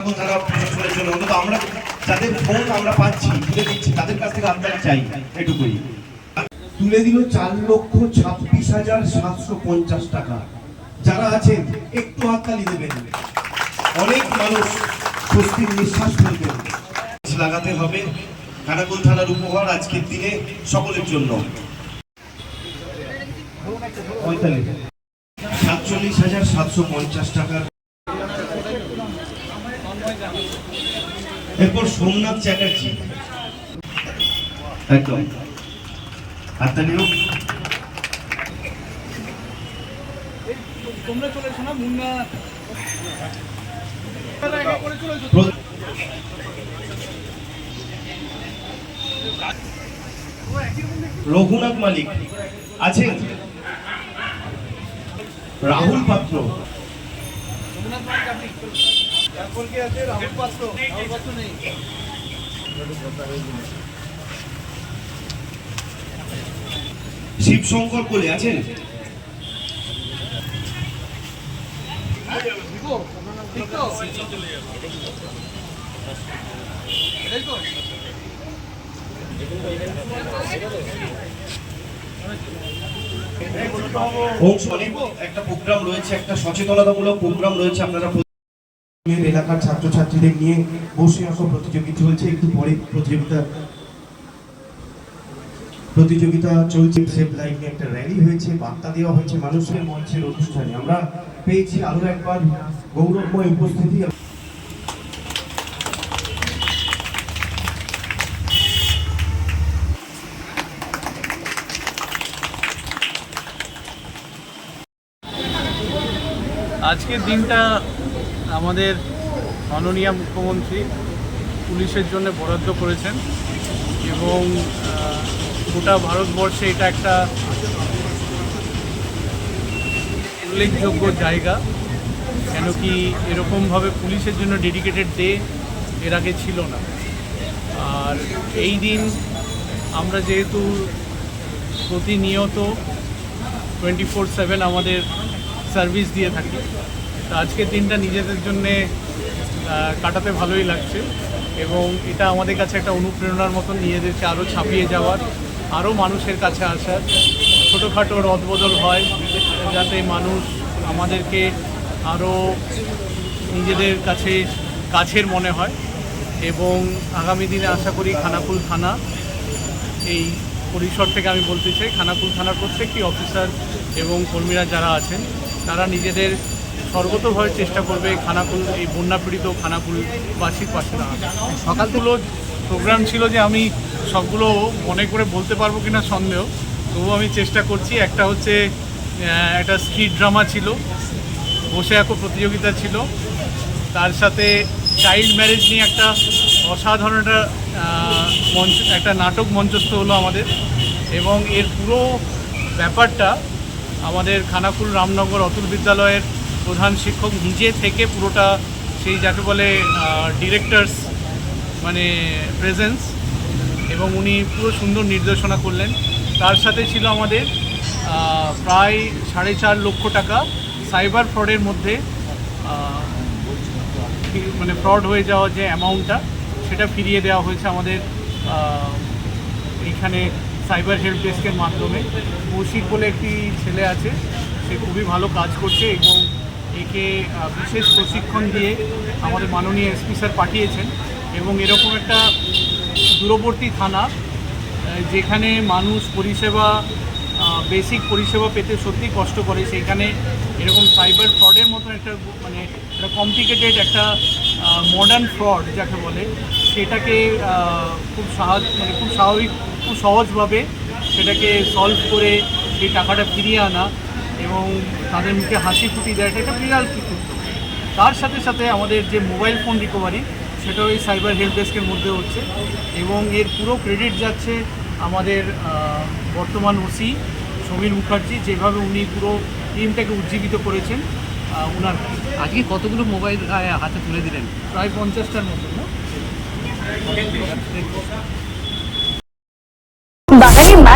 এখন তারা প্রশাসনের অন্তত আমরা যাদের ফোন আমরা পাচ্ছি তুলে দিচ্ছি তাদের কাছ থেকে আপনারা চাই এটুকুই। তুলে দিল চার লক্ষ ছাব্বিশ হাজার সাতশো পঞ্চাশ টাকা। যারা আছেন একটু হাততালি দেবেন। অনেক মানুষ স্বস্তির নিঃশ্বাস ফেলবেন লাগাতে হবে। খানাকুল থানার উপহার আজকের দিনে সকলের জন্য। সাতচল্লিশ হাজার সাতশো পঞ্চাশ টাকার এরপর সোমনাথ চ্যাটার্জি। একদম। হাততালিও তোমরা চলেছো না মুন্না। রঘুনাথ মালিক আছেন? রাহুল পাত্র। রঘুনাথ মালিক আপনি শিবশঙ্কর কোলে আছেন? একটা প্রোগ্রাম রয়েছে একটা সচেতনতামূলক প্রোগ্রাম রয়েছে আপনারা এলাকার ছাত্রছাত্রীদের নিয়ে বসে আঁকো প্রতিযোগিতা চলছে। একটু পরে প্রতিযোগিতা প্রতিযোগিতা চলছে। সেভ লাইফ নিয়ে একটা র্যালি হয়েছে, বার্তা দেওয়া হয়েছে মানুষের মঞ্চের অনুষ্ঠানে। আমরা পেয়েছি আরও একবার গৌরবময় উপস্থিতি। আজকের দিনটা আমাদের মাননীয় মুখ্যমন্ত্রী পুলিশের জন্য বরাদ্দ করেছেন এবং গোটা ভারতবর্ষে এটা একটা উল্লেখযোগ্য জায়গা। কেন কি এরকমভাবে পুলিশের জন্য ডেডিকেটেড ডে এর আগে ছিল না। আর এই দিন আমরা যেহেতু প্রতিনিয়ত টোয়েন্টি ফোর সেভেন আমাদের সার্ভিস দিয়ে থাকি তো আজকের দিনটা নিজেদের জন্যে কাটাতে ভালোই লাগছে এবং এটা আমাদের কাছে একটা অনুপ্রেরণার মতন নিজেদেরকে আরও ছাপিয়ে যাওয়ার আরও মানুষের কাছে আসার। ছোটোখাটো রদবদল হয় যাতে মানুষ আমাদেরকে আরও নিজেদের কাছে, কাছের মনে হয় এবং আগামী দিনে আশা করি খানাকুল থানা, এই পরিসর থেকে আমি বলতে চাই, খানাকুল থানার প্রত্যেকটি অফিসার এবং কর্মীরা যারা আছেন, তারা নিজেদের সর্বতভাবে চেষ্টা করবে খানাকুল, এই বন্যা পীড়িত খানাকুলবাসীর পাশে সকালগুলো প্রোগ্রাম ছিল যে আমি সবগুলো মনে করে বলতে পারব কিনা সন্দেহ, তবুও আমি চেষ্টা করছি। একটা হচ্ছে একটা স্ট্রিট ড্রামা ছিল, বসে আঁকো প্রতিযোগিতা ছিল। তার সাথে চাইল্ড ম্যারেজ নিয়ে একটা অসাধারণ একটা মঞ্চ, একটা নাটক মঞ্চস্থ হলো আমাদের। এবং এর পুরো ব্যাপারটা আমাদের খানাকুল রামনগর অতুল বিদ্যালয়ের প্রধান শিক্ষক নিজে থেকে পুরোটা সেই যাকে বলে ডিরেক্টরস মানে প্রেজেন্স এবং উনি পুরো সুন্দর নির্দেশনা করলেন। তার সাথে ছিল আমাদের প্রায় সাড়ে চার লক্ষ টাকা সাইবার ফ্রডের মধ্যে মানে ফ্রড হয়ে যাওয়া যে অ্যামাউন্টটা সেটা ফিরিয়ে দেওয়া হয়েছে আমাদের এইখানে সাইবার হেল্প ডেস্কের মাধ্যমে। কৌশিক বলে একটি ছেলে আছে, সে খুবই ভালো কাজ করছে এবং একে বিশেষ প্রশিক্ষণ দিয়ে আমাদের মাননীয় এসপি স্যার পাঠিয়েছেন এবং এরকম একটা দূরবর্তী থানা যেখানে মানুষ পরিষেবা বেসিক পরিষেবা পেতে সত্যি কষ্ট করে সেইখানে এরকম সাইবার ফ্রডের মতন একটা মানে একটা কমপ্লিকেটেড একটা মডার্ন ফ্রড যাকে বলে, সেটাকে খুব সাহায্য মানে খুব স্বাভাবিক, খুব সহজভাবে সেটাকে সলভ করে সেই টাকাটা ফিরিয়ে আনা এবং তাদের মুখে হাসি ফুটি দেয় এটা একটা বিরাল কিছু। তার সাথে সাথে আমাদের যে মোবাইল ফোন রিকভারি সেটাও এই সাইবার হেল্প ডেস্কের মধ্যে হচ্ছে এবং এর পুরো ক্রেডিট যাচ্ছে আমাদের বর্তমান ওসি সমীর মুখার্জি যেভাবে উনি পুরো টিমটাকে উজ্জীবিত করেছেন ওনার আজকে কতগুলো মোবাইল হাতে তুলে দিলেন? প্রায় পঞ্চাশটার মতো না?